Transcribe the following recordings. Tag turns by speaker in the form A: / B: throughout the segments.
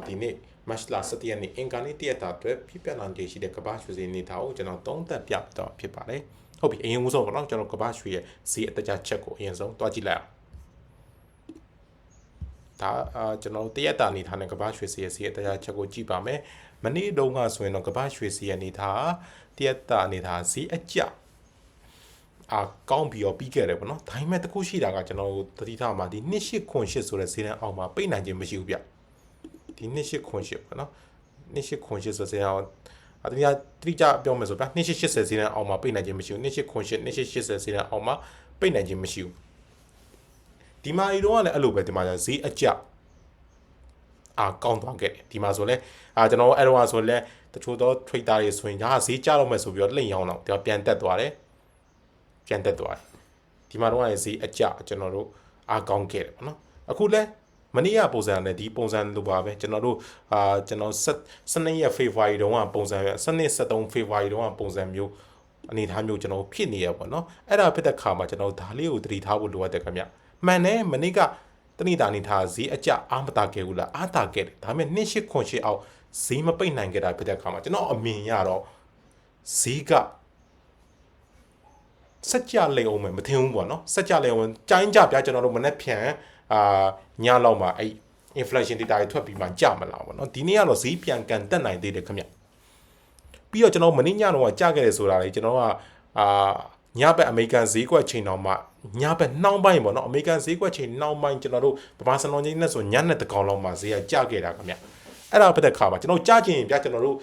A: တော်ဒီနေ့ match လာ17ရက်နေ့အင်္ဂါနေ့တရက်တာအတွက်ပြပြလာနေရှိတဲ့ကမ္ဘာရွှေစည်းနေတာကိုကျွန်တော်သုံးသပ်ပြတော့ဖြစ်ပါတယ်ဟုတ်ပြီအရင်ဦးဆုံးကတော့ကျွန်တော်ကမ္ဘာရွှေရဲ့ဈေးအတကြချက်ကိုအရင်ဆုံးတွားကြည့်လိုက်အောင်ဒါအာကျွန်တော်တရက်တာနေထားတဲ့ကမ္ဘာရွှေစည်းရဲ့ဈေးအတကြချက်ကိုကြည့်ပါမယ်မနေ့တုန်းကဆိုရင်တော့ကမ္ဘာရွှေစည်းရဲ့နေထားတရက်တာနေထားဈေးအကျအာကောင်းပြီးတော့ပြီးခဲ့တယ်ပေါ့နော်ဒါပေမဲ့တခုရှိတာကကျွန်တော်သတိထားမှာဒီ2808ဆိုတဲ့ဈေးတန်းအောက်မှာပိတ်နိုင်ခြင်းမရှိဘူးဗျ ဒီ2808ပေါ့နော်2808ဆိုတဲ့အောင်အတမီးတိကျပြောမယ်ဆိုဗျ2880ဈေးတန်းအောက်မှာပိတ်နိုင်ခြင်းမရှိဘူး2808 2880ဈေးတန်းအောက်မှာပိတ်နိုင်ခြင်းမရှိဘူးဒီမာရီတော့ကလည်းအဲ့လိုပဲဒီမှာဈေးအကျအာကောင်းသွားခဲ့တယ်ဒီမှာဆိုလဲအာကျွန်တော်အဲ့တော့ဆိုလဲတချို့သော trader တွေဆိုရင်ညာဈေးကျတော့မယ်ဆိုပြီးတော့လိမ့်ရောင်းတော့သူပြန်တက်သွားတယ်ပြန်တက်သွားတယ်ဒီမှာတော့ဈေးအကျကျွန်တော်တို့အားကောင်းခဲ့တယ်ပေါ့နော်အခုလဲ မနေ့ကပုံစံနဲ့ဒီပုံစံလိုပါပဲကျွန်တော်တို့အာကျွန်တော်12ရက် February တုန်းကပုံစံ12 73 February တုန်းကပုံစံမျိုးအနေထားမျိုးကျွန်တော်ဖြစ်နေရပေါ့နော်အဲ့ဒါဖြစ်တဲ့ခါမှာကျွန်တော်ဒါလေးကိုသတိထားဖို့လိုအပ်တယ်ခင်ဗျမှန်တယ်မနေ့ကတဏိတာနေထားဈေးအကျအားမတာခဲ့ဘူးလားအားတာခဲ့တယ်ဒါပေမဲ့2808အောက်ဈေးမပိတ်နိုင်ခဲ့တာဖြစ်တဲ့ခါမှာကျွန်တော်အမြင်ရတော့ဈေးကစက်ကြလေအောင်မယ်မထင်ဘူးပေါ့နော်စက်ကြလေအောင်ကြိုင်းကြပြကျွန်တော်တို့မနေ့ဖြန် အာညလောက်မှာအဲ့ inflation data တွေထွက်ပြီးမှကြမလားပေါ့နော်ဒီနေ့ကတော့ဈေးပြန်ကန်တက်နိုင်သေးတယ်ခင်ဗျပြီးတော့ကျွန်တော်မနေ့ညတော့ကြခဲ့တယ်ဆိုတာလေကျွန်တော်ကအာညဘက်အမေရိကန်ဈေးကွက်ချိန်တော်မှာညဘက်နှောင်းပိုင်းပေါ့နော်အမေရိကန်ဈေးကွက်ချိန်နှောင်းပိုင်းကျွန်တော်တို့ဗမာစံတော်ကြီးနဲ့ဆိုညနဲ့တကောင်လောက်မှာဈေးကကြခဲ့တာခင်ဗျအဲ့ဒါပတ်သက်ခါမှာကျွန်တော်ကြကြင်ပြကျွန်တော်တို့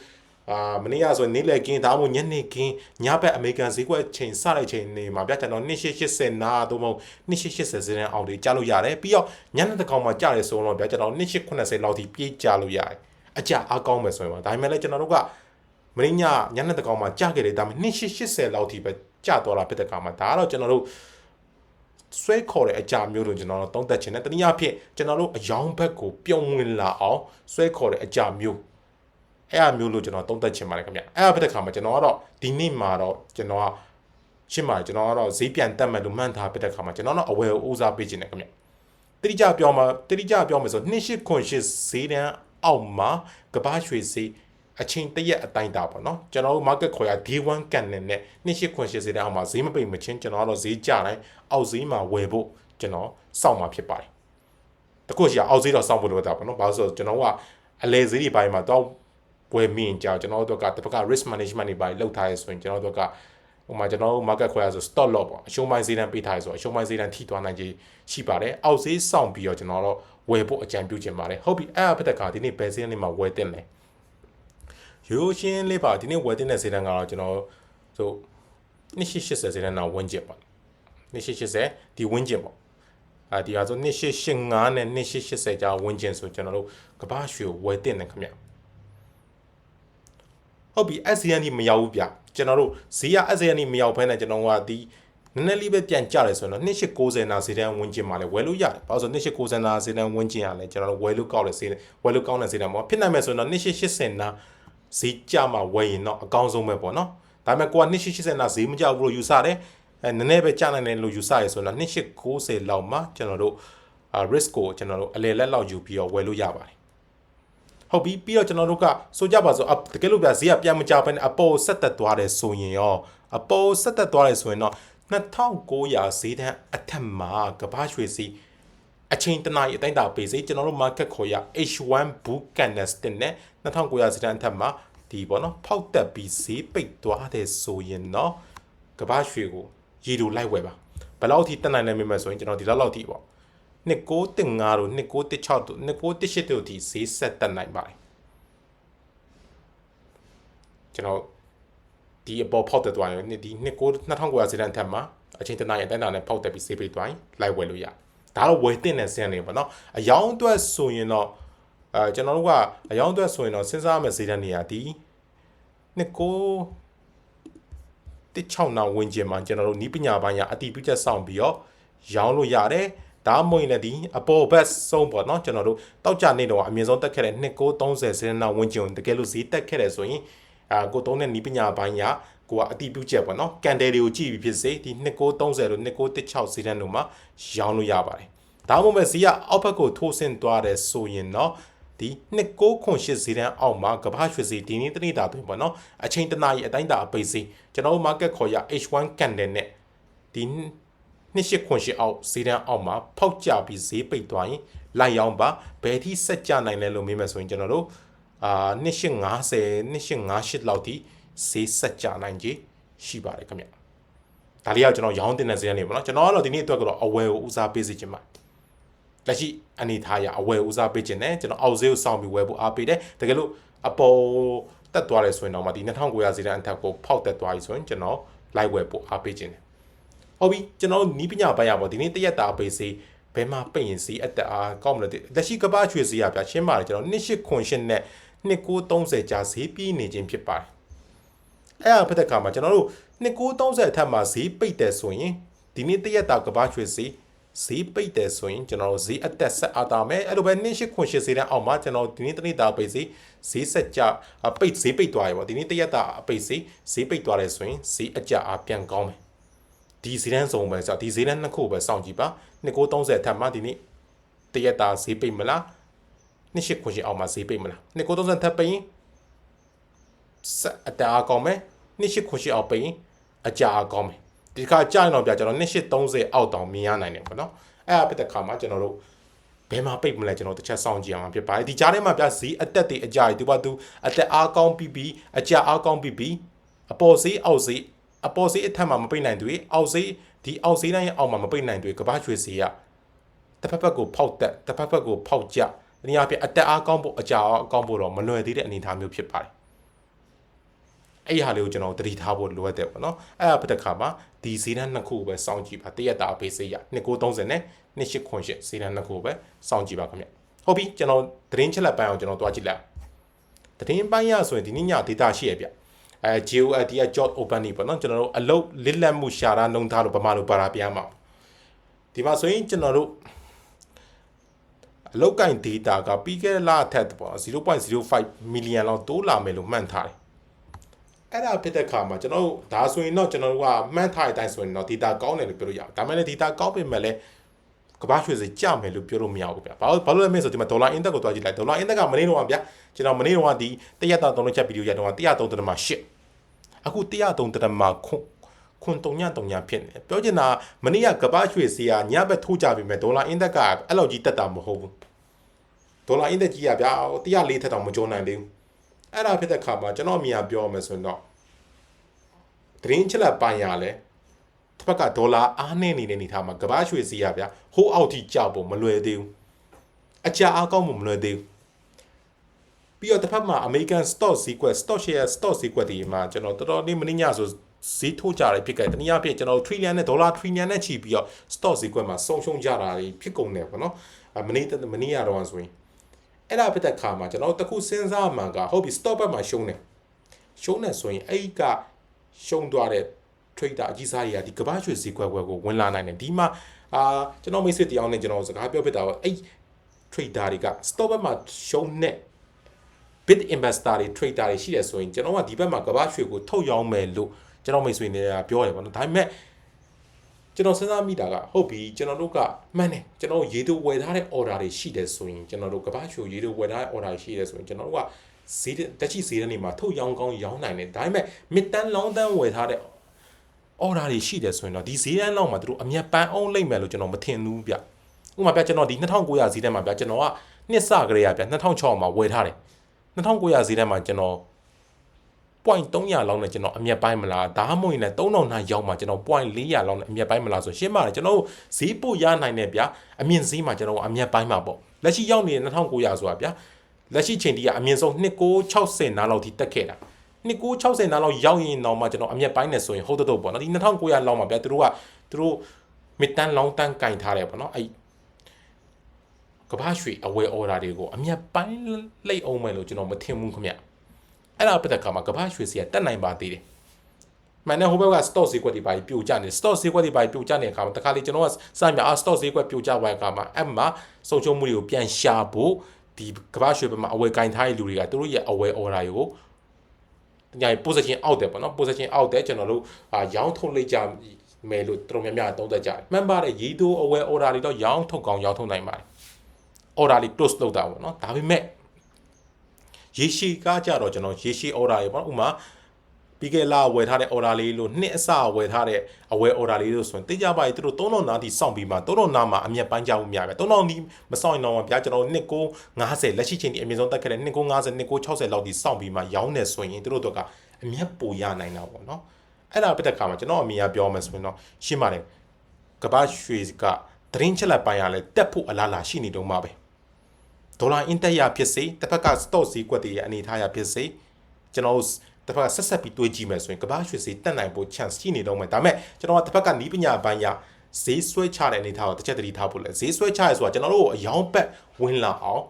A: အာမနေ့ကဆိုနေ့လည်ကင်းဒါမှမဟုတ်ညနေကင်းညဘက်အမေရိကန်ဈေးကွက်ချိန်စတဲ့ချိန်နေမှာပြကျွန်တော်2880နာသို့မဟုတ်2880စင်းအောင်တွေကြားလို့ရတယ်ပြီးတော့ညနေတကောင်မှာကြားရဆိုတော့ပြကျွန်တော်2880လောက်ထိပြေးကြားလို့ရတယ်အကြအားကောင်းမယ်ဆိုရင်ပါဒါပေမဲ့လည်းကျွန်တော်တို့ကမင်းညညနေတကောင်မှာကြားခဲ့တယ်ဒါပေမဲ့2880လောက်ထိပဲကြားသွားတာဖြစ်တဲ့ခါမှာဒါကတော့ကျွန်တော်တို့ဆွဲခေါ်တဲ့အကြမျိုးလို့ကျွန်တော်တို့သုံးသပ်ချင်တယ်တနည်းအားဖြင့်ကျွန်တော်တို့အယောင်ဘက်ကိုပြုံဝင်လာအောင်ဆွဲခေါ်တဲ့အကြမျိုး အဲ့အမျိုးလို့ကျွန်တော်သုံးသပ်ချင်ပါတယ်ခင်ဗျအဲ့အဖြစ်တဲ့ခါမှာကျွန်တော်ကတော့ဒီနေ့မှာတော့ကျွန်တော်ကရှင်းပါတယ်ကျွန်တော်ကတော့ဈေးပြန်တက်မယ်လို့မှန်းထားဖြစ်တဲ့ခါမှာကျွန်တော်တော့အဝယ်ကိုဦးစားပေးခြင်းတယ်ခင်ဗျတိကျပြောမှာတိကျပြောမယ်ဆို2808ဈေးတန်းအောက်မှာကဘာရွှေဈေးအချင်းတရက်အတိုင်းတာပေါ့နော်ကျွန်တော်တို့ market ခေါ်ရ D1 ကန်နဲ့2808ဈေးတန်းအောက်မှာဈေးမပိတ်မချင်းကျွန်တော်ကတော့ဈေးကြတိုင်းအောက်ဈေးမှာဝယ်ဖို့ကျွန်တော်စောင့်မှာဖြစ်ပါတယ်တခုရှိအောက်ဈေးတော့စောင့်ဖို့လိုတာပေါ့နော်ဘာလို့ဆိုတော့ကျွန်တော်ကအလဲဈေးတွေပိုင်းမှာတော့ ဝယ်မိရင်ကြာကျွန်တော်တို့ကတစ်ဖက်က risk management တွေပိုင်းလောက်ထားရဆိုရင်ကျွန်တော်တို့ကဟိုမှာကျွန်တော်တို့ market ခွဲရဆို stop loss ပေါ့အရှုံးပိုင်းဈေးတန်းပေးထားရဆိုအရှုံးပိုင်းဈေးတန်းထိသွားနိုင်ခြေရှိပါတယ်အောက်ဈေးစောင့်ပြီးတော့ကျွန်တော်တို့ဝယ်ဖို့အကြံပြုချင်ပါတယ်ဟုတ်ပြီအဲ့အဖက်ကဒီနေ့ဘယ်ဈေးနေ့မှာဝယ်တင်လဲရိုးရှင်းလေးပါဒီနေ့ဝယ်တင်တဲ့ဈေးတန်းကတော့ကျွန်တော်ဆို2880ဈေးတန်းတော့ဝန်းကျင်ပေါ့2880ဒီဝန်းကျင်ပေါ့အာဒီဟာဆို2885နဲ့2880ကြာဝန်းကျင်ဆိုကျွန်တော်တို့ကဘာရွှေကိုဝယ်တင်တယ်ခင်ဗျ ဟုတ်ပြီ SCN ဒီမရောက်ဘူးဗျကျွန်တော်တို့ဈေးရ SCN ဒီမရောက်ဘဲနဲ့ကျွန်တော်ကဒီနည်းနည်းလေးပဲပြန်ကြတယ်ဆိုတော့2890နာဈေးတန်းဝန်းကျင်မှာလဲဝယ်လို့ရတယ်။ဘာလို့ဆို2890နာဈေးတန်းဝန်းကျင်ရလဲကျွန်တော်တို့ဝယ်လို့ကောက်တဲ့ဈေးဝယ်လို့ကောင်းတဲ့ဈေးတန်းပေါ့ဖြစ်နိုင်မယ်ဆိုတော့2880နာဈေးကြမှာဝယ်ရင်တော့အကောင်းဆုံးပဲပေါ့နော်။ဒါပေမဲ့ကိုက2880နာဈေးမကြောက်ဘူးလို့ယူဆတယ်။အဲနည်းနည်းပဲကြနိုင်တယ်လို့ယူဆရဆိုတော့2890လောက်မှာကျွန်တော်တို့ risk ကိုကျွန်တော်တို့အလဲလက်လောက်ယူပြီးတော့ဝယ်လို့ရပါတယ် ဟုတ်ပြီပြီးတော့ကျွန်တော်တို့ကဆိုကြပါစို့တကယ်လို့ပြဈေးကပြန်မကြဘဲနဲ့အပေါ်ဆက်သက်သွားတယ်ဆိုရင်ရောအပေါ်ဆက်သက်သွားတယ်ဆိုရင်တော့2900ဈေးတန်းအထက်မှာကဘာရွှေစီအချိန်တနာရီအတိုင်းတာပေးစေကျွန်တော်တို့ market ခေါ်ရ H1 book candlestick နဲ့2900ဈေးတန်းအထက်မှာဒီပေါ့နော်ဖောက်တက်ပြီးဈေးပိတ်သွားတယ်ဆိုရင်တော့ကဘာရွှေကိုရေတူလိုက်ဝယ်ပါဘယ်လောက်ထိတက်နိုင်နိုင်မိမယ်ဆိုရင်ကျွန်တော်ဒီလောက်လောက်ထိပေါ့ 2915တို့2916တို့2918တို့ဒီဈေးဆက်တက်နိုင်ပါတယ်ကျွန်တော်ဒီအပေါ်ဖောက်တက်သွားရင်ဒီ2900ဈေးတန်းထက်မှာအချိန်တနာရီအတိုင်းတာနဲ့ဖောက်တက်ပြီးဈေးပိတ်သွားရင်လိုက်ဝယ်လို့ရဒါတော့ဝယ်တင်တဲ့ဆင်းနေပါတော့အယောင်းအတွက်ဆိုရင်တော့အဲကျွန်တော်တို့ကအယောင်းအတွက်ဆိုရင်တော့စဉ်းစားရမယ့်ဈေးတန်းနေရာဒီ29တစ်6နာဝင်ကျင်မှာကျွန်တော်တို့နီးပညာပိုင်းရအတိပြုချက်ဆောင်ပြီးတော့ရောင်းလို့ရတယ် ဒါမှမဟုတ်လည်းဒီအပေါ်ဘက်ဆုံးပေါ့နော်ကျွန်တော်တို့တောက်ကြနေတော့အမြင့်ဆုံးတက်ခဲ့တဲ့2930စင်းနာဝန်းကျင်တကယ်လို့ဈေးတက်ခဲ့တယ်ဆိုရင်အာကိုသုံးတဲ့နီးပညာပိုင်းရကိုကအတိပြုချက်ပေါ့နော်ကန်တယ်တွေကိုကြည့်ပြီးဖြစ်စေဒီ2930လို့2916ဈေးတန်းတို့မှာရောင်းလို့ရပါတယ်ဒါမှမဟုတ်ဈေးကအောက်ဘက်ကိုထိုးဆင်းသွားတယ်ဆိုရင်တော့ဒီနှစ်ကိုခွန်ရှစ်စီတန်းအောက်မှာကမ္ဘာရွှေစီဒီနေ့တနေ့တာတွင်ပေါ့နော်အချိန်တနာရီအတိုင်းတာအပိတ်စီကျွန်တော်တို့ market ခေါ်ရ H1 candle နဲ့ဒီ နှစ်ရှစ်ခွန်ရှစ်အောက်စီတန်းအောက်မှာဖောက်ကြပြီးဈေးပိတ်သွားရင်လိုက်ရောင်းပါဘယ်ထိဆက်ကြနိုင်လဲလို့မေးမယ်ဆိုရင်ကျွန်တော်တို့အာနှစ်ရှစ်50နှစ်ရှစ်58လောက်ထိဈေးဆက်ကြနိုင်ကြီးရှိပါတယ်ခင်ဗျဒါလေးကကျွန်တော်ရောင်းတင်တဲ့ဈေးနေပေါ့နော်ကျွန်တော်ကတော့ဒီနေ့အတွက်ကတော့အဝယ်ကိုဦးစားပေးစီခြင်းပါလက်ရှိအနေထားရအဝယ်ဦးစားပေးခြင်းနဲ့ကျွန်တော်အောက်ဈေးကိုစောင့်ပြီးဝယ်ဖို့အားပေးတယ်တကယ်လို့အပေါ်တက်သွားတယ်ဆိုရင်တော့မှဒီ2900ဈေးတန်းအထက်ကိုဖောက်တက်သွားပြီဆိုရင်ကျွန်တော်လိုက်ဝယ်ဖို့အားပေးခြင်းတယ် ဟုတ်ပြီကျွန်တော်နီးပညာပိုင်းရပါဒီနေ့တရက်တာပေးစီဘယ်မှာပိတ်ရင်စီအတက်အားကောင်းမလို့လက်ရှိကပ္ပရွှေစီရပြရှင်းပါတယ်ကျွန်တော်28ခွန်ရှင်းနဲ့2930ကြာဈေးပြေးနေခြင်းဖြစ်ပါတယ်အဲ့အဖက်တဲ့ခါမှာကျွန်တော်တို့2930အထက်မှာဈေးပိတ်တယ်ဆိုရင်ဒီနေ့တရက်တာကပ္ပရွှေစီဈေးပိတ်တယ်ဆိုရင်ကျွန်တော်တို့ဈေးအသက်ဆက်အားတာမယ်အဲ့လိုပဲ28ခွန်8ဈေးတန်းအောက်မှာကျွန်တော်ဒီနေ့တနေ့တာပိတ်စီဈေးဆက်ကြပိတ်ဈေးပိတ်သွားရေပေါ့ဒီနေ့တရက်တာအပိတ်စီဈေးပိတ်သွားတယ်ဆိုရင်ဈေးအကြအားပြန်ကောင်းမယ် ဒီဈေးတန်းစုံပဲဆိုတော့ဒီဈေးတန်းနှစ်ခုပဲစောင့်ကြည့်ပါ2930အထက်မှာဒီနေ့တရက်တာဈေးပိတ်မလား28ခွန်8အောက်မှာဈေးပိတ်မလား2930ထပ်ပိတ်ရင်ဆက်အတအားကောင်းမယ်28ခွန်8အောက်ပိတ်ရင်အကြအားကောင်းမယ်ဒီခါကြာရင်တော့ပြကျွန်တော်2830အောက်တောင်မြင်ရနိုင်တယ်ပေါ့နော်အဲ့အဖြစ်တဲ့ခါမှာကျွန်တော်တို့ဘယ်မှာပိတ်မလဲကျွန်တော်တစ်ချက်စောင့်ကြည့်အောင်ဖြစ်ပါတယ်ဒီကြားထဲမှာပြဈေးအတက်တွေအကြတွေသူကသူအတက်အားကောင်းပြီးပြီးအကြအားကောင်းပြီးပြီးအပေါ်ဈေးအောက်ဈေး အပေါ်ဈေးအထက်မှာမပိတ်နိုင်တွေအောက်ဈေးဒီအောက်ဈေးတိုင်းအောက်မှာမပိတ်နိုင်တွေကဘာရွှေဈေးကတစ်ဖက်ဖက်ကိုဖောက်တက်တစ်ဖက်ဖက်ကိုဖောက်ကြဒီအပြင်အတက်အားကောင်းဖို့အကြအားကောင်းဖို့တော့မလွယ်သေးတဲ့အနေအထားမျိုးဖြစ်ပါတယ်အဲ့ဒီဟာလေးကိုကျွန်တော်တတိထားဖို့လိုအပ်တယ်ပေါ့နော်အဲ့ဒါဖြစ်တဲ့ခါမှာဒီဈေးတန်းနှစ်ခုပဲစောင့်ကြည့်ပါတရက်တာဘေးစေးရ2930နဲ့2808ဈေးတန်းနှစ်ခုပဲစောင့်ကြည့်ပါခင်ဗျဟုတ်ပြီကျွန်တော်သတင်းချက်လက်ပိုင်းအောင်ကျွန်တော်တွားကြည့်လိုက်သတင်းပိုင်းရဆိုရင်ဒီနေ့ည data ရှိရဗျ အဲ GOLD က job open နေပေါ့နော်ကျွန်တော်တို့အလုပ်လစ်လက်မှုရှာတာနှုံထားလို့ပမာလို့ပါတာပြမှာဒီမှာဆိုရင်ကျွန်တော်တို့အလောက်ကင် data ကပြီးခဲ့တဲ့လအထက်ပေါ့0.05 million လောက်တိုးလာမယ်လို့မှန်းထားတယ်အဲ့ဒါဖြစ်တဲ့ခါမှာကျွန်တော်တို့ဒါဆိုရင်တော့ကျွန်တော်တို့ကမှန်းထားတဲ့အတိုင်းဆိုရင်တော့ data ကောင်းတယ်လို့ပြောလို့ရတယ်ဒါမှလည်း data ကောင်းပေမဲ့လည်းကဘာရွှေစီကြမယ်လို့ပြောလို့မရဘူးဗျာဘာလို့ဘာလို့လဲမင်းဆိုဒီမှာဒေါ်လာ index ကိုတွားကြည့်လိုက်ဒေါ်လာ index ကမနေ့တော့ဗျာကျွန်တော်မနေ့တော့ဒီတရက်တာသုံးလို့ချက်ဗီဒီယိုရတော့103.8 အခု103.9ခွန်တုံညတုံညဖြစ်နေပြောချင်တာမနေ့ကကဘာရွှေစီကညဘက်ထိုးကြပြီမဲ့ဒေါ်လာ index ကအဲ့လောက်ကြီးတက်တာမဟုတ်ဘူးဒေါ်လာ index ကြီးကဗျာ104ထက်တောင်မကျော်နိုင်သေးဘူးအဲ့ဒါဖြစ်တဲ့ခါမှာကျွန်တော်အမြင်ပြောမယ်ဆိုရင်တော့သတင်းချက်လက်ပိုင်းရလဲတစ်ဖက်ကဒေါ်လာအားနေနေတဲ့အနေထားမှာကမ္ဘာရွှေစီရဗျာဟိုးအောက်ထိကြောက်ဖို့မလွယ်သေးဘူးအကြအားကောင်းဖို့မလွယ်သေးဘူး ပြီးတော့တစ်ဖက်မှာ American stock sequence stock share stock sequence ဒီမှာကျွန်တော်တော်တော်လေးမင်းညဆိုဈေးထိုးကြတယ်ဖြစ်ခဲ့တနည်းအားဖြင့်ကျွန်တော် trillion နဲ့ဒေါ်လာ trillion နဲ့ချီပြီးတော့ stock sequence မှာဆုံးရှုံးကြတာဖြစ်ကုန်တယ်ပေါ့နော်မနေ့မနေ့ရတော့ဆိုရင်အဲ့ဒါဖြစ်တဲ့ခါမှာကျွန်တော်တခုစဉ်းစားမှန်ကဟုတ်ပြီ stop ဘက်မှာရှုံးတယ်ရှုံးတယ်ဆိုရင်အဲ့ကရှုံးသွားတဲ့ trader အကြီးစားတွေကဒီကဘာရွှေဈေးကွက်ကွက်ကိုဝင်လာနိုင်တယ်ဒီမှာအာကျွန်တော်မိတ်ဆွေတယောက်နဲ့ကျွန်တော်စကားပြောပြတာတော့အဲ့ trader တွေက stop ဘက်မှာရှုံးတဲ့ bit investor တွေ trader တွေရှိတယ်ဆိုရင်ကျွန်တော်ကဒီဘက်မှာကဘာရွှေကိုထုတ်ရောင်းမယ်လို့ကျွန်တော်မိတ်ဆွေတွေကပြောတယ်ပေါ့နော်ဒါပေမဲ့ကျွန်တော်စဉ်းစားမိတာကဟုတ်ပြီကျွန်တော်တို့ကမှန်တယ်ကျွန်တော်ရေတူဝယ်ထားတဲ့ order တွေရှိတယ်ဆိုရင်ကျွန်တော်တို့ကဘာချိုရေတူဝယ်ထားတဲ့ order ရှိတယ်ဆိုရင်ကျွန်တော်တို့ကဈေးတက်ချိဈေးတွေမှာထုတ်ရောင်းကောင်းရောင်းနိုင်တယ်ဒါပေမဲ့ mid တန်း long တန်းဝယ်ထားတဲ့ order တွေရှိတယ်ဆိုရင်တော့ဒီဈေးတန်းလောက်မှာတို့အမျက်ပန်းအောင်လိမ့်မယ်လို့ကျွန်တော်မထင်ဘူးဗျဥပမာပြကျွန်တော်ဒီ2900ဈေးတန်းမှာဗျကျွန်တော်ကနှစ်စကလေးရဗျ2006မှာဝယ်ထားတယ် 2900ဈေးတန်းမှာကျွန်တော် point 300လောက်နဲ့ကျွန်တော်အမျက်ပိုင်းမလားဒါမှမဟုတ်ရင်လည်း3000နာရောက်မှကျွန်တော် point 400လောက်နဲ့အမျက်ပိုင်းမလားဆိုရှင်းပါတယ်ကျွန်တော်ဈေးပို့ရနိုင်တယ်ဗျာအမြင့်ဈေးမှာကျွန်တော်အမျက်ပိုင်းမှာပေါ့လက်ရှိရောက်နေတဲ့2900ဆိုတာဗျာလက်ရှိချိန်တီးကအမြင့်ဆုံး2960နားလောက်ထိတက်ခဲ့တာ2960နားလောက်ရောက်ရင်တော့မှကျွန်တော်အမျက်ပိုင်းနဲ့ဆိုရင်ဟုတ်တော့ပေါ့နော်ဒီ2900လောက်မှာဗျာသူတို့ကသူတို့မစ်တန်လောင်းတန်ကင်ထားတယ်ပေါ့နော်အဲ့ ကဘာရွှေအဝယ်အော်ဒါတွေကိုအမျက်ပိုင်းလိတ်အောင်မယ်လို့ကျွန်တော်မထင်ဘူးခင်ဗျအဲ့ဒါပတ်သက်ခါမှာကဘာရွှေစီကတက်နိုင်ပါသေးတယ်မှန်တယ်ဟိုဘက်က stock ဈေးကွက်တွေပါပြိုကျနေ stock ဈေးကွက်တွေပါပြိုကျနေတဲ့အခါမှာတခါလေကျွန်တော်ကစမ်းပြအာ stock ဈေးကွက်ပြိုကျသွားတဲ့အခါမှာအဲ့မှာစုံချုံမှုတွေကိုပြန်ရှာဖို့ဒီကဘာရွှေဘက်မှာအဝယ်ကင်ထားတဲ့လူတွေကသူတို့ရဲ့အဝယ် order တွေကိုညာ position out တယ်ပေါ့နော် position out တယ်ကျွန်တော်တို့ရောင်းထုတ်လိုက်ကြမယ်လို့တော်တော်များများသုံးသပ်ကြတယ်မှန်ပါတယ်ရေးတိုးအဝယ် order တွေတော့ရောင်းထုတ်ကောင်းရောင်းထုတ်နိုင်ပါတယ် order တွေ close လုပ်တာပေါ့နော်ဒါပေမဲ့ရေရှည်ကကြတော့ကျွန်တော်ရေရှည် order တွေပေါ့နော်ဥပမာပြီးခဲ့လာဝယ်ထားတဲ့ order လေးလို့နှစ်အစဝယ်ထားတဲ့အဝယ် order လေးလို့ဆိုရင်တိကျပါရင်သူတို့3000နားထိစောင့်ပြီးမှ3000နားမှာအမျက်ပန်းကြမှုများပဲ3000ဒီမစောင့်ရင်တော့ဗျာကျွန်တော်နှစ်ကို50လက်ရှိချိန်ဒီအမြင့်ဆုံးတက်ခဲ့တဲ့နှစ်ကို50နှစ်ကို60လောက်ထိစောင့်ပြီးမှရောင်းနေဆိုရင်သူတို့တို့ကအမျက်ပိုရနိုင်တာပေါ့နော်အဲ့ဒါပြတဲ့ခါမှာကျွန်တော်အမြင်ကပြောမယ်ဆိုရင်တော့ရှင်းပါတယ်ကမ္ဘာရွှေကသတင်းချက်လက်ပိုင်းရလဲတက်ဖို့အလားလာရှိနေတော့မှာပဲ ဒေါ်လာအင်တက်ရဖြစ်စေတစ်ဖက်က stock ဈေးကွက်တွေရဲ့အနေထားရဖြစ်စေကျွန်တော်တို့တစ်ဖက်ကဆက်ဆက်ပြီးတွေးကြည့်မယ်ဆိုရင်ကမ္ဘာရွှေဈေးတက်နိုင်ဖို့ chance ရှိနေတော့မယ်ဒါပေမဲ့ကျွန်တော်ကတစ်ဖက်ကနီးပညာပိုင်းရဈေးဆွဲချတဲ့အနေထားကိုတစ်ချက်တတိထားဖို့လဲဈေးဆွဲချရဲဆိုတာကျွန်တော်တို့အယောင်းပတ်ဝင်လာအောင်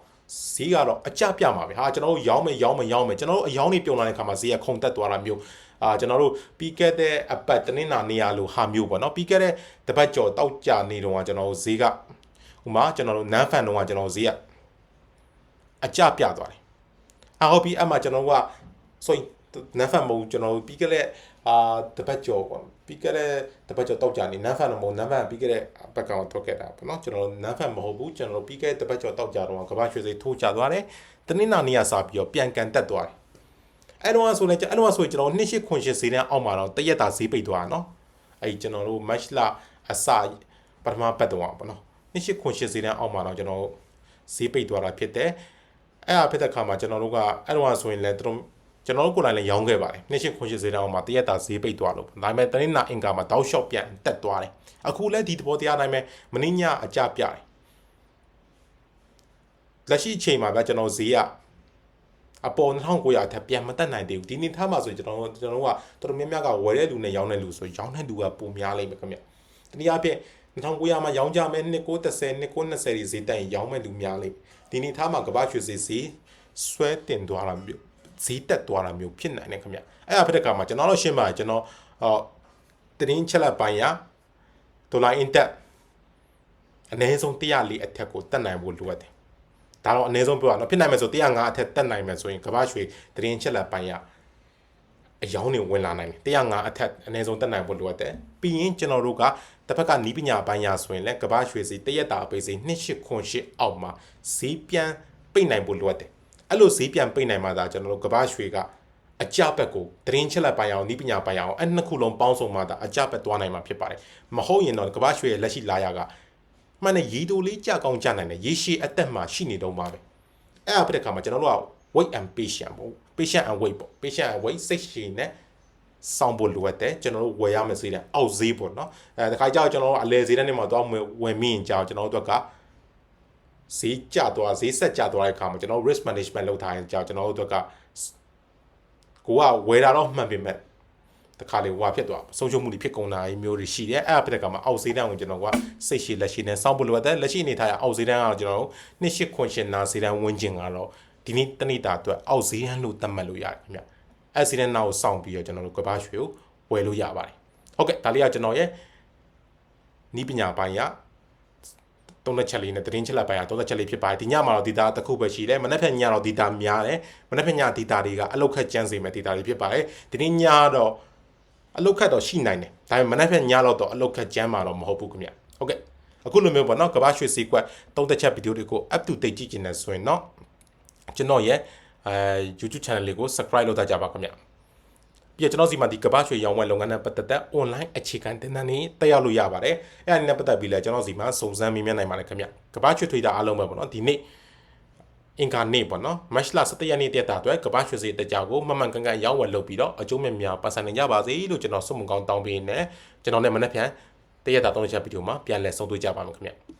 A: ဈေးကတော့အကြပြမှာပဲဟာကျွန်တော်တို့ရောင်းမယ်ရောင်းမယ်ရောင်းမယ်ကျွန်တော်တို့အယောင်းနေပြုံလာတဲ့ခါမှာဈေးကခုန်တက်သွားတာမျိုးအာကျွန်တော်တို့ပြီးခဲ့တဲ့အပတ်တနင်္လာနေ့ရလို့ဟာမျိုးပေါ့နော်ပြီးခဲ့တဲ့တပတ်ကျော်တောက်ကြနေတော့ကျွန်တော်တို့ဈေးကဥမာကျွန်တော်တို့နန်းဖန်တော့ကျွန်တော်ဈေးကအ ကြပြသွားတယ်အဟုတ်ပြီအမှကျွန်တော်ကဆိုရင်နန်းဖန်မဟုတ်ကျွန်တော်ပြီးခဲ့တဲ့အာတပတ်ကျော်ပေါ့ပြီးခဲ့တဲ့တပတ်ကျော်တောက်ကြနေနန်းဖန်မဟုတ်နန်းဖန်ပြီးခဲ့တဲ့ဘက်ကောင်တော့ခဲ့တာပေါ့နော်ကျွန်တော်နန်းဖန်မဟုတ်ဘူးကျွန်တော်ပြီးခဲ့တဲ့တပတ်ကျော်တောက်ကြတော့ကမ္ဘာရွှေစိထိုးကျသွားတယ်တနင်္လာနေ့ကစပြီးတော့ပြန်ကန်တက်သွားတယ်အဲ့တော့ဆိုလည်းအဲ့တော့ဆိုကျွန်တော်နှစ်ရှိခွန်ရှိဈေးတန်းအောက်မှာတော့တရက်တာဈေးပိတ်သွားတာနော်အဲ့ကျွန်တော်တို့ match လအစပထမပတ်တော့ပေါ့နော်နှစ်ရှိခွန်ရှိဈေးတန်းအောက်မှာတော့ကျွန်တော်ဈေးပိတ်သွားတာဖြစ်တယ် အဲ့အဖြစ်တဲ့ခါမှာကျွန်တော်တို့ကအဲ့တော့ဆိုရင်လည်းတို့ကျွန်တော်တို့ကိုယ်တိုင်လည်းရောင်းခဲ့ပါတယ်နှစ်ရှိခွန်ရှိဈေးတန်းအောက်မှာတရက်တာဈေးပိတ်သွားလို့ဒါပေမဲ့တနင်္လာအင်္ဂါမှာတောက်လျှော့ပြန်တက်သွားတယ်အခုလည်းဒီသဘောတရားတိုင်းပဲမင်းညအကြပြတယ်လက်ရှိအချိန်မှာဗျကျွန်တော်ဈေးကအပေါ်2900အထက်ပြန်မတက်နိုင်သေးဘူးဒီနေ့ထားမှာဆိုရင်ကျွန်တော်ကျွန်တော်ကတော်တော်များများကဝယ်တဲ့လူနဲ့ရောင်းတဲ့လူဆိုရောင်းတဲ့လူကပိုများလိမ့်မယ်ခင်ဗျတနည်းအားဖြင့် 2900မှာရောင်းကြမယ်နှစ်ကို30နှစ်ကို20တွေဈေးတက်ရင်ရောင်းမဲ့လူများလိမ့်ဒီနေ့ထားမှာကမ္ဘာရွှေဈေးဈေးဆွဲတင်သွားတာမျိုးဈေးတက်သွားတာမျိုးဖြစ်နိုင်တယ်ခင်ဗျအဲ့အဖြစ်တဲ့ကမှာကျွန်တော်တို့ရှင်းပါတယ်ကျွန်တော်ဟောတင်းချက်လက်ပိုင်းရဒေါ်လာအင်တက်အနည်းဆုံး104အထက်ကိုတက်နိုင်ဖို့လိုအပ်တယ်ဒါတော့အနည်းဆုံးပြောရအောင်ဖြစ်နိုင်မယ်ဆို105အထက်တက်နိုင်မယ်ဆိုရင်ကမ္ဘာရွှေတင်းချက်လက်ပိုင်းရအယောင်းနေဝင်လာနိုင်တယ်105အထက်အနည်းဆုံးတက်နိုင်ဖို့လိုအပ်တယ်ပြီးရင်ကျွန်တော်တို့က တစ်ဖက်ကနီးပညာပိုင်းရဆိုရင်လည်းကမ္ဘာရွှေစီတရက်တာအပိစိ2808အောက်မှာဈေးပြန်ပိတ်နိုင်ဖို့လိုအပ်တယ်အဲ့လိုဈေးပြန်ပိတ်နိုင်မှသာကျွန်တော်တို့ကမ္ဘာရွှေကအကြဘက်ကိုတရင်ချက်လက်ပိုင်းအောင်နီးပညာပိုင်းအောင်အဲ့နှစ်ခုလုံးပေါင်းစုံမှသာအကြဘက်သွားနိုင်မှာဖြစ်ပါတယ်မဟုတ်ရင်တော့ကမ္ဘာရွှေရဲ့လက်ရှိလာရကမှန်တဲ့ရေတိုလေးကြကောင်းကြနိုင်တယ်ရေရှည်အသက်မှာရှိနေတော့မှာပဲအဲ့အဖြစ်တဲ့ခါမှာကျွန်တော်တို့က wait and patient ပေါ့ patient and wait ပေါ့ patient and wait စိတ်ရှည်နဲ့ စောင့်ဖို့လိုအပ်တယ်ကျွန်တော်တို့ဝယ်ရမယ်စေးတယ်အောက်ဈေးပေါ့နော်အဲတခါကြောက်ကျွန်တော်တို့အလဲဈေးတဲ့နေမှာတော့ဝယ်မိရင်ကြောက်ကျွန်တော်တို့ကဈေးကျသွားဈေးဆက်ကျသွားတဲ့အခါမှာကျွန်တော် risk management လုပ်ထားရင်ကြောက်ကျွန်တော်တို့ကကိုကဝယ်တာတော့မှန်ပေမဲ့တခါလေဟိုဟာဖြစ်သွားဆုံးရှုံးမှုတွေဖြစ်ကုန်တာမျိုးတွေရှိတယ်အဲ့အဖြစ်တဲ့ကမှာအောက်ဈေးတန်းကိုကျွန်တော်ကစိတ်ရှိလက်ရှိနဲ့စောင့်ဖို့လိုအပ်တယ်လက်ရှိအနေထားရအောက်ဈေးတန်းကတော့ကျွန်တော်တို့နှစ်ရှစ်ခွန်ရှင်နာဈေးတန်းဝန်းကျင်ကတော့ဒီနေ့တနေ့တာအတွက်အောက်ဈေးတန်းလို့သတ်မှတ်လို့ရတယ်ခင်ဗျ အဲ့ဈေးတန်းနောက်စောင့်ပြီးတော့ကျွန်တော်တို့ကဘာရွှေကိုဝယ်လို့ရပါတယ်ဟုတ်ကဲ့ဒါလေးကကျွန်တော်ရဲ့နီးပညာပိုင်းရသုံးလက်ချက်လေးနဲ့သတင်းချက်လက်ပိုင်းရသုံးလက်ချက်လေးဖြစ်ပါတယ်ဒီညမှာတော့ data တစ်ခုပဲရှိတယ်မနေ့ဖက်ညတော့ data များတယ်မနေ့ဖက်ည data တွေကအလောက်ခက်ကျန်းစေမဲ့ data တွေဖြစ်ပါတယ်ဒီနေ့ညတော့အလောက်ခက်တော့ရှိနိုင်တယ်ဒါပေမဲ့မနေ့ဖက်ညတော့တော့အလောက်ခက်ကျန်းမှာတော့မဟုတ်ဘူးခင်ဗျဟုတ်ကဲ့အခုလိုမျိုးပေါ့နော်ကဘာရွှေစီကွက်သုံးသက်ချက်ဗီဒီယိုတွေကို up to date ကြည့်နေဆိုရင်တော့ကျွန်တော်ရဲ့ အဲ YouTube channel လေးကို subscribe လုပ်ထားကြပါခင်ဗျပြီးတော့ကျွန်တော်စီမှာဒီကဘာရွှေရောင်းဝယ်လုပ်ငန်းနဲ့ပတ်သက်တဲ့ online အခြေခံတင်တန်းတွေတက်ရောက်လို့ရပါတယ်အဲ့ဒါနဲ့ပတ်သက်ပြီးလဲကျွန်တော်စီမှာစုံစမ်းမေးမြန်းနိုင်ပါတယ်ခင်ဗျကဘာရွှေ Twitter အားလုံးပဲပေါ့နော်ဒီနေ့အင်္ဂါနေ့ပေါ့နော်မတ်လ17ရက်နေ့တက်တာအတွက်ကဘာရွှေစီတက်ကြကိုမမှန်ကန်ကန်ရောင်းဝယ်လုပ်ပြီးတော့အကျိုးမြတ်များပတ်စံနိုင်ကြပါစေလို့ကျွန်တော်ဆုမကောင်းတောင်းပေးနေကျွန်တော်နဲ့မနေ့ပြန်တရက်တာသုံးချက်ဗီဒီယိုမှာပြန်လည်ဆုံတွေ့ကြပါမယ်ခင်ဗျ